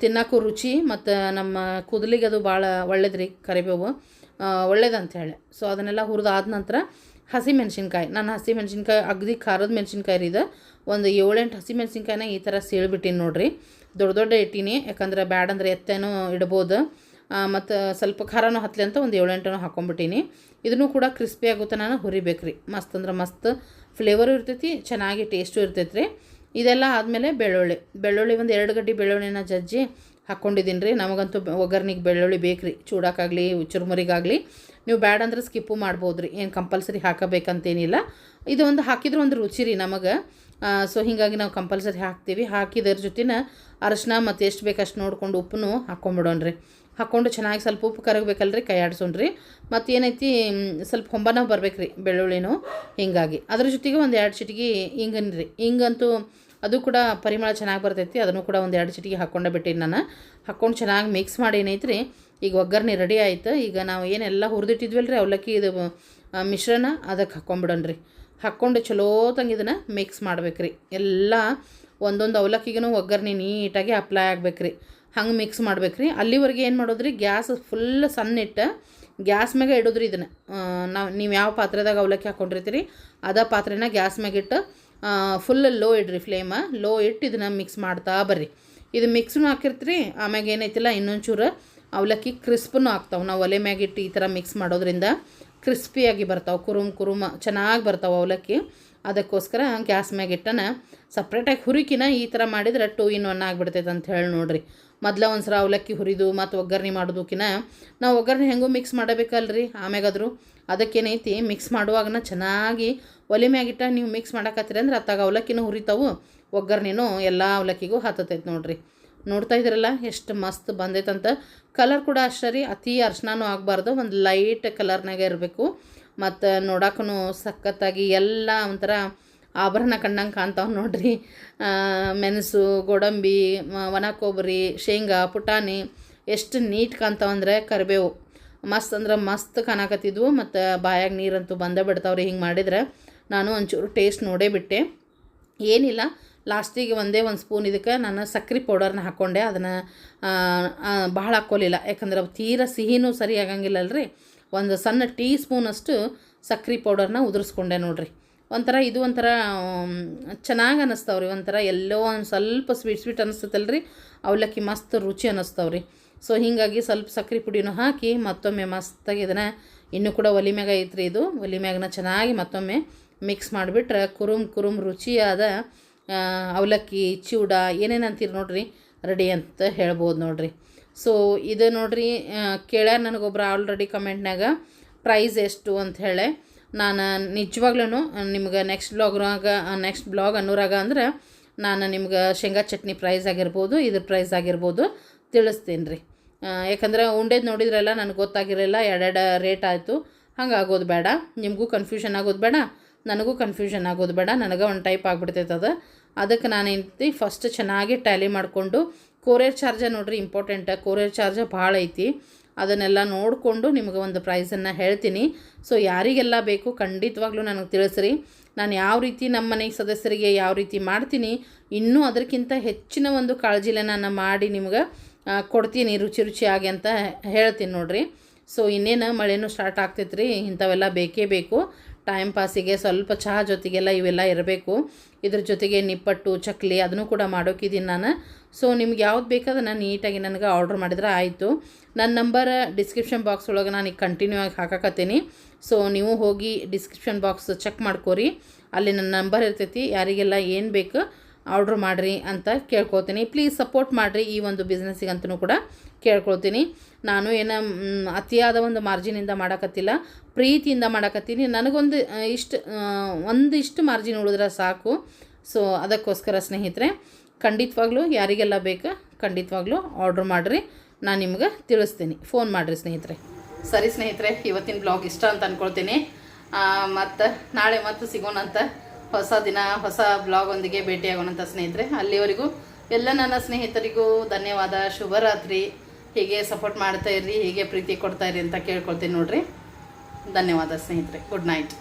Speaker 1: ತಿನ್ನಕ್ಕೂ ರುಚಿ ಮತ್ತು ನಮ್ಮ ಕೂದಲಿಗೆ ಅದು ಭಾಳ ಒಳ್ಳೇದು ರೀ ಕರಿಬೇವು. ಒಳ್ಳೇದಂತ ಹೇಳಿ ಸೊ ಅದನ್ನೆಲ್ಲ ಹುರಿದಾದ ನಂತರ ಹಸಿ ಮೆಣಸಿನ್ಕಾಯಿ. ನಾನು ಹಸಿ ಮೆಣಸಿನ್ಕಾಯಿ, ಅಗದಿ ಖಾರದ ಮೆಣಸಿನ್ಕಾಯಿ ರೀ ಇದು. ಒಂದು ಏಳೆಂಟು ಹಸಿ ಮೆಣಸಿನ್ಕಾಯಿನ ಈ ಥರ ಸೀಳ್ಬಿಟ್ಟೀನಿ ನೋಡಿರಿ. ದೊಡ್ಡ ದೊಡ್ಡ ಇಟ್ಟೀನಿ, ಯಾಕಂದ್ರೆ ಬ್ಯಾಡಂದ್ರೆ ಎತ್ತೇನೂ ಇಡ್ಬೋದು. ಮತ್ತು ಸ್ವಲ್ಪ ಖಾರನೂ ಹತ್ತಲಿ ಅಂತ ಒಂದು ಏಳೆಂಟನೂ ಹಾಕ್ಕೊಂಬಿಟ್ಟೀನಿ ಇದನ್ನು ಕೂಡ ಕ್ರಿಸ್ಪಿ ಆಗುತ್ತೆ ನಾನು ಹುರಿಬೇಕು ರೀ ಮಸ್ತ್ ಅಂದ್ರೆ ಮಸ್ತ್ ಫ್ಲೇವರು ಇರ್ತೈತಿ, ಚೆನ್ನಾಗಿ ಟೇಸ್ಟು ಇರ್ತೈತೆ ರೀ ಇದೆಲ್ಲ ಆದಮೇಲೆ ಬೆಳ್ಳುಳ್ಳಿ. ಬೆಳ್ಳುಳ್ಳಿ ಒಂದು ಎರಡು ಗಡ್ಡಿ ಬೆಳ್ಳುಳ್ಳಿನ ಜಜ್ಜಿ ಹಾಕ್ಕೊಂಡಿದ್ದೀನಿ ರೀ ನಮಗಂತೂ ಒಗ್ಗರ್ನಿಗೆ ಬೆಳ್ಳುಳ್ಳಿ ಬೇಕು ರೀ ಚೂಡಕ್ಕಾಗಲಿ ಚುರುಮುರಿಗಾಗಲಿ. ನೀವು ಬ್ಯಾಡ ಅಂದ್ರೆ ಸ್ಕಿಪ್ಪು ಮಾಡ್ಬೋದು ರೀ ಏನು ಕಂಪಲ್ಸರಿ ಹಾಕಬೇಕಂತೇನಿಲ್ಲ. ಇದು ಒಂದು ಹಾಕಿದ್ರೆ ಒಂದು ರುಚಿ ರೀ ನಮಗೆ. ಸೊ ಹೀಗಾಗಿ ನಾವು ಕಂಪಲ್ಸರಿ ಹಾಕ್ತೀವಿ. ಹಾಕಿದ್ರ ಜೊತೆನ ಅರಶಿನ ಮತ್ತು ಎಷ್ಟು ಬೇಕಷ್ಟು ನೋಡ್ಕೊಂಡು ಹಾಕ್ಕೊಂಬಿಡೋಣ ಹಾಕ್ಕೊಂಬಿಡೋಣ್ರಿ ಹಾಕ್ಕೊಂಡು ಚೆನ್ನಾಗಿ ಸ್ವಲ್ಪ ಉಪ್ಪು ಕರಗಬೇಕಲ್ರಿ, ಕೈ ಆಡ್ಸೋಣ್ರಿ. ಮತ್ತು ಏನೈತಿ ಸ್ವಲ್ಪ ಹೊಂಬನ ಬರ್ಬೇಕು ರೀ ಬೆಳ್ಳುಳ್ಳಿನೂ ಹಿಂಗಾಗಿ. ಅದ್ರ ಜೊತೆಗೆ ಒಂದು ಎರಡು ಚಿಟಿಗೆ ಹಿಂಗನ್ ರೀ ಹಿಂಗಂತೂ ಅದು ಕೂಡ ಪರಿಮಳ ಚೆನ್ನಾಗಿ ಬರ್ತೈತಿ, ಅದನ್ನು ಕೂಡ ಒಂದು ಎರಡು ಚಿಟಿಗೆ ಹಾಕ್ಕೊಂಡೇ ಬಿಟ್ಟೀನಿ ನಾನು. ಹಾಕ್ಕೊಂಡು ಚೆನ್ನಾಗಿ ಮಿಕ್ಸ್ ಮಾಡಿ ಏನೈತ್ರಿ, ಈಗ ಒಗ್ಗರಣೆ ರೆಡಿ ಆಯ್ತು. ಈಗ ನಾವು ಏನೆಲ್ಲ ಹುರಿದಿಟ್ಟಿದ್ವಲ್ಲ ರೀ ಅವಲಕ್ಕಿ ಇದು ಮಿಶ್ರಣ ಅದಕ್ಕೆ ಹಾಕ್ಕೊಂಬಿಡೋಣ್ರಿ ಹಾಕ್ಕೊಂಡು ಚಲೋ ತಂಗ ಇದನ್ನು ಮಿಕ್ಸ್ ಮಾಡ್ಬೇಕು ರೀ ಎಲ್ಲ ಒಂದೊಂದು ಅವಲಕ್ಕಿಗೂ ಒಗ್ಗರಣೆ ನೀಟಾಗಿ ಅಪ್ಲೈ ಆಗ್ಬೇಕು ರೀ ಹಂಗೆ ಮಿಕ್ಸ್ ಮಾಡ್ಬೇಕು ರೀ ಅಲ್ಲಿವರೆಗೆ ಏನು ಮಾಡೋದ್ರಿ, ಗ್ಯಾಸ್ ಫುಲ್ ಸಣ್ಣ ಇಟ್ಟು ಗ್ಯಾಸ್ ಮ್ಯಾಗ ಇಡೋದ್ರಿ ಇದನ್ನು. ನಾವು, ನೀವು ಯಾವ ಪಾತ್ರೆದಾಗ ಅವಲಕ್ಕಿ ಹಾಕ್ಕೊಂಡಿರ್ತೀರಿ ಅದ ಪಾತ್ರೆನ ಗ್ಯಾಸ್ ಮ್ಯಾಗ ಇಟ್ಟು ಫುಲ್ ಲೋ ಇಡ್ರಿ ಫ್ಲೇಮ ಲೋ ಇಟ್ಟು ಇದನ್ನು ಮಿಕ್ಸ್ ಮಾಡ್ತಾ ಬರ್ರಿ. ಇದು ಮಿಕ್ಸ್ನೂ ಹಾಕಿರ್ತೀರಿ, ಆಮ್ಯಾಗ ಏನೈತಿಲ್ಲ, ಇನ್ನೊಂಚೂರು ಅವಲಕ್ಕಿ ಕ್ರಿಸ್ಪನ್ನು ಆಗ್ತಾವೆ. ನಾವು ಒಲೆ ಮ್ಯಾಗ ಇಟ್ಟು ಈ ಥರ ಮಿಕ್ಸ್ ಮಾಡೋದ್ರಿಂದ ಕ್ರಿಸ್ಪಿಯಾಗಿ ಬರ್ತಾವೆ. ಕುರುಮ್ ಕುರುಮ ಚೆನ್ನಾಗಿ ಬರ್ತಾವೆ ಅವಲಕ್ಕಿ. ಅದಕ್ಕೋಸ್ಕರ ಗ್ಯಾಸ್ ಮ್ಯಾಗ ಇಟ್ಟನ ಸಪ್ರೇಟಾಗಿ ಹುರಿಕಿನ ಈ ಥರ ಮಾಡಿದ್ರೆ ಟೂ ಇನ್ ಒನ್ ಆಗಿಬಿಡ್ತೈತೆ ಅಂತ ಹೇಳಿ ನೋಡ್ರಿ. ಮೊದ್ಲ ಒಂದು ಸಲ ಅವಲಕ್ಕಿ ಹುರಿದು ಮತ್ತು ಒಗ್ಗರಣೆ ಮಾಡೋದಕ್ಕಿನ ನಾವು ಒಗ್ಗರಣೆ ಹೆಂಗೂ ಮಿಕ್ಸ್ ಮಾಡಬೇಕಲ್ರಿ ಆಮ್ಯಾಗಾದ್ರು. ಅದಕ್ಕೇನೈತಿ ಮಿಕ್ಸ್ ಮಾಡುವಾಗನ ಚೆನ್ನಾಗಿ ಒಲೆ ಮ್ಯಾಗಿಟ್ಟ ನೀವು ಮಿಕ್ಸ್ ಮಾಡಕತ್ತೀರಿ ಅಂದ್ರೆ ಅತ್ತಾಗ ಅವಲಕ್ಕಿನೂ ಹುರಿತಾವು, ಒಗ್ಗರಣೆನೂ ಎಲ್ಲ ಅವಲಕ್ಕಿಗೂ ಹತ್ತತೈತೆ ನೋಡಿರಿ. ನೋಡ್ತಾ ಇದ್ದೀರಲ್ಲ, ಎಷ್ಟು ಮಸ್ತ್ ಬಂದೈತಂತ. ಕಲರ್ ಕೂಡ ಅಷ್ಟೇ ರೀ, ಅತಿ ಅರ್ಶನೂ ಆಗಬಾರ್ದು, ಒಂದು ಲೈಟ್ ಕಲರ್ನಾಗೆ ಇರಬೇಕು. ಮತ್ತು ನೋಡೋಕ್ಕೂ ಸಖತ್ತಾಗಿ ಎಲ್ಲ ಒಂಥರ ಆಭರಣ ಕಣ್ಣಂಗೆ ಕಾಣ್ತಾವೆ ನೋಡ್ರಿ. ಮೆಣಸು, ಗೋಡಂಬಿ ಒಣ ಕೊಬ್ಬರಿ, ಶೇಂಗಾ, ಪುಟಾಣಿ ಎಷ್ಟು ನೀಟ್ ಕಾಣ್ತಾವಂದ್ರೆ ಕರಿಬೇವು. ಮಸ್ತ್ ಅಂದ್ರೆ ಮಸ್ತ್ ಕಾಣಕತ್ತಿದ್ವು ಮತ್ತು ಬಾಯಾಗ ನೀರಂತೂ ಬಂದೇ ಬಿಡ್ತಾವ್ರಿ ಹಿಂಗೆ ಮಾಡಿದ್ರೆ. ನಾನು ಒಂಚೂರು ಟೇಸ್ಟ್ ನೋಡೇ ಬಿಟ್ಟೆ. ಏನಿಲ್ಲ, ಲಾಸ್ಟಿಗೆ ಒಂದೇ ಒಂದು ಸ್ಪೂನ್ ಇದಕ್ಕೆ ನಾನು ಸಕ್ರೆ ಪೌಡರ್ನ ಹಾಕ್ಕೊಂಡೆ ಅದನ್ನು ಭಾಳ ಹಾಕ್ಕೊಲಿಲ್ಲ ಯಾಕಂದ್ರೆ ತೀರ ಸಿಹಿನೂ ಸರಿ ಆಗಂಗಿಲ್ಲಲ್ರಿ. ಒಂದು ಸಣ್ಣ ಟೀ ಸ್ಪೂನಷ್ಟು ಸಕ್ರೆ ಪೌಡರ್ನ ಉದುರಿಸ್ಕೊಂಡೆ ನೋಡ್ರಿ. ಒಂಥರ ಇದು ಒಂಥರ ಚೆನ್ನಾಗಿ ಅನ್ನಿಸ್ತಾವ್ರಿ ಒಂಥರ ಎಲ್ಲೋ ಒಂದು ಸ್ವಲ್ಪ ಸ್ವೀಟ್ ಸ್ವೀಟ್ ಅನ್ನಿಸ್ತೈತಲ್ರಿ ಅವಲಕ್ಕಿ ಮಸ್ತ್ ರುಚಿ ಅನ್ನಿಸ್ತಾವ್ರಿ ಸೊ ಹೀಗಾಗಿ ಸ್ವಲ್ಪ ಸಕ್ರೆ ಪುಡಿನೂ ಹಾಕಿ ಮತ್ತೊಮ್ಮೆ ಮಸ್ತಾಗಿ ಇದನ್ನು, ಇನ್ನೂ ಕೂಡ ಒಲಿ ಮ್ಯಾಗ ಐತ್ರಿ ಇದು. ಒಲಿ ಮ್ಯಾಗನ ಚೆನ್ನಾಗಿ ಮತ್ತೊಮ್ಮೆ ಮಿಕ್ಸ್ ಮಾಡಿಬಿಟ್ರೆ ಕುರುಮ್ ಕುರುಮ್ ರುಚಿಯಾದ ಅವಲಕ್ಕಿ, ಚೂಡ ಏನೇನು ಅಂತೀರಿ ನೋಡ್ರಿ? ರೆಡಿ ಅಂತ ಹೇಳ್ಬೋದು ನೋಡ್ರಿ. ಸೊ ಇದು ನೋಡ್ರಿ ಕೇಳ್ಯಾರ ನನಗೊಬ್ರು ಆಲ್ರೆಡಿ ಕಮೆಂಟ್ನಾಗ ಪ್ರೈಸ್ ಎಷ್ಟು ಅಂತ ಹೇಳಿ. ನಾನು ನಿಜವಾಗ್ಲೂ ನಿಮ್ಗೆ ನೆಕ್ಸ್ಟ್ ಬ್ಲಾಗ್ರಾಗ ನೆಕ್ಸ್ಟ್ ಬ್ಲಾಗ್ ಅನ್ನೋರಾಗ ಅಂದ್ರೆ, ನಾನು ನಿಮ್ಗೆ ಶೇಂಗಾ ಚಟ್ನಿ ಪ್ರೈಸ್ ಆಗಿರ್ಬೋದು, ಇದ್ರ ಪ್ರೈಸ್ ಆಗಿರ್ಬೋದು ತಿಳಿಸ್ತೀನಿ ರೀ. ಯಾಕಂದ್ರೆ ಉಂಡೇದು ನೋಡಿದ್ರಲ್ಲ, ನನಗೆ ಗೊತ್ತಾಗಿರಲಿಲ್ಲ, ಎರಡೆರಡು ರೇಟ್ ಆಯಿತು. ಆಗೋದು ಬೇಡ. ನಿಮಗೂ ಕನ್ಫ್ಯೂಷನ್ ಆಗೋದು ಬೇಡ. ನನಗೂ ಕನ್ಫ್ಯೂಷನ್ ಆಗೋದು ಬೇಡ. ನನಗೆ ಒಂದು ಟೈಪ್ ಆಗಿಬಿಡ್ತೈತೆ ಅದು. ಅದಕ್ಕೆ ಇಂತಿ ಫಸ್ಟ್ ಚೆನ್ನಾಗಿ ಟ್ಯಾಲಿ ಮಾಡಿಕೊಂಡು ಕೊರಿಯರ್ ಚಾರ್ಜ ನೋಡಿರಿ ಇಂಪಾರ್ಟೆಂಟ್ ಕೊರಿಯರ್ ಚಾರ್ಜ ಭಾಳ ಐತಿ. ಅದನ್ನೆಲ್ಲ ನೋಡಿಕೊಂಡು ನಿಮಗೆ ಒಂದು ಪ್ರೈಸನ್ನು ಹೇಳ್ತೀನಿ. ಸೊ ಯಾರಿಗೆಲ್ಲ ಬೇಕು ಖಂಡಿತವಾಗ್ಲೂ ನನಗೆ ತಿಳಿಸ್ರಿ. ನಾನು ಯಾವ ರೀತಿ ನಮ್ಮ ಮನೆ ಸದಸ್ಯರಿಗೆ ಯಾವ ರೀತಿ ಮಾಡ್ತೀನಿ, ಇನ್ನೂ ಅದಕ್ಕಿಂತ ಹೆಚ್ಚಿನ ಒಂದು ಕಾಳಜಿಲೆ ನಾನು ಮಾಡಿ ನಿಮ್ಗೆ ಕೊಡ್ತೀನಿ ರುಚಿ ರುಚಿಯಾಗಿ ಅಂತ ಹೇಳ್ತೀನಿ ನೋಡಿರಿ. ಸೊ ಇನ್ನೇನು ಮಳೆನೂ ಸ್ಟಾರ್ಟ್ ಆಗ್ತೈತೆ ರೀ ಇಂಥವೆಲ್ಲ ಬೇಕೇ ಬೇಕು. ಟೈಮ್ ಪಾಸಿಗೆ ಸ್ವಲ್ಪ ಚಹಾ ಜೊತೆಗೆಲ್ಲ ಇವೆಲ್ಲ ಇರಬೇಕು. ಇದ್ರ ಜೊತೆಗೆ ನಿಪ್ಪಟ್ಟು, ಚಕ್ಲಿ ಅದನ್ನು ಕೂಡ ಮಾಡೋಕಿದ್ದೀನಿ ನಾನು. ಸೊ ನಿಮ್ಗೆ ಯಾವ್ದು ಬೇಕಾದನ್ನ ನೀಟಾಗಿ ನನಗೆ ಆರ್ಡ್ರ್ ಮಾಡಿದ್ರೆ ಆಯಿತು. ನನ್ನ ನಂಬರ್ ಡಿಸ್ಕ್ರಿಪ್ಷನ್ ಬಾಕ್ಸ್ ಒಳಗೆ ನಾನು ಈಗ ಕಂಟಿನ್ಯೂ ಆಗಿ ಹಾಕಕತ್ತೀನಿ. ಸೊ ನೀವು ಹೋಗಿ ಡಿಸ್ಕ್ರಿಪ್ಷನ್ ಬಾಕ್ಸ್ ಚೆಕ್ ಮಾಡ್ಕೋರಿ. ಅಲ್ಲಿ ನನ್ನ ನಂಬರ್ ಇರ್ತೈತಿ, ಯಾರಿಗೆಲ್ಲ ಏನು ಬೇಕು ಆರ್ಡ್ರ್ ಮಾಡಿರಿ ಅಂತ ಕೇಳ್ಕೊತೀನಿ. ಪ್ಲೀಸ್ ಸಪೋರ್ಟ್ ಮಾಡಿರಿ ಈ ಒಂದು ಬಿಸ್ನೆಸ್ಸಿಗಂತೂ ಕೂಡ. ಕೇಳ್ಕೊಳ್ತೀನಿ. ನಾನು ಏನು ಅತಿಯಾದ ಒಂದು ಮಾರ್ಜಿನಿಂದ ಮಾಡಕತ್ತಿಲ್ಲ. ಪ್ರೀತಿಯಿಂದ ಮಾಡಕತ್ತೀನಿ. ನನಗೊಂದು ಇಷ್ಟು ಒಂದಿಷ್ಟು ಮಾರ್ಜಿನ್ ಉಳಿದ್ರೆ ಸಾಕು. ಸೊ, ಅದಕ್ಕೋಸ್ಕರ ಸ್ನೇಹಿತರೆ, ಖಂಡಿತವಾಗ್ಲೂ ಯಾರಿಗೆಲ್ಲ ಬೇಕಾ ಖಂಡಿತವಾಗ್ಲೂ ಆರ್ಡ್ರ್ ಮಾಡಿರಿ. ನಾನು ನಿಮ್ಗೆ ತಿಳಿಸ್ತೀನಿ. ಫೋನ್ ಮಾಡಿರಿ ಸ್ನೇಹಿತರೆ. ಸರಿ ಸ್ನೇಹಿತರೆ, ಇವತ್ತಿನ ಬ್ಲಾಗ್ ಇಷ್ಟ ಅಂತ ಅಂದ್ಕೊಳ್ತೀನಿ ಮತ್ತು ನಾಳೆ ಮತ್ತೆ ಸಿಗೋಣಂತ ಹೊಸ ದಿನ, ಹೊಸ ಬ್ಲಾಗ್ ಒಂದಿಗೆ ಭೇಟಿಯಾಗೋಣಂತ ಸ್ನೇಹಿತರೆ. ಅಲ್ಲಿವರೆಗೂ ಎಲ್ಲ ನನ್ನ ಸ್ನೇಹಿತರಿಗೂ ಧನ್ಯವಾದ. ಶುಭರಾತ್ರಿ. ಹೀಗೆ ಸಪೋರ್ಟ್ ಮಾಡ್ತಾ ಇರ್ರಿ, ಹೀಗೆ ಪ್ರೀತಿ ಕೊಡ್ತಾ ಇರಿ ಅಂತ ಕೇಳ್ಕೊಳ್ತೀನಿ ನೋಡ್ರಿ. ಧನ್ಯವಾದ ಸ್ನೇಹಿತರೆ ಗುಡ್ ನೈಟ್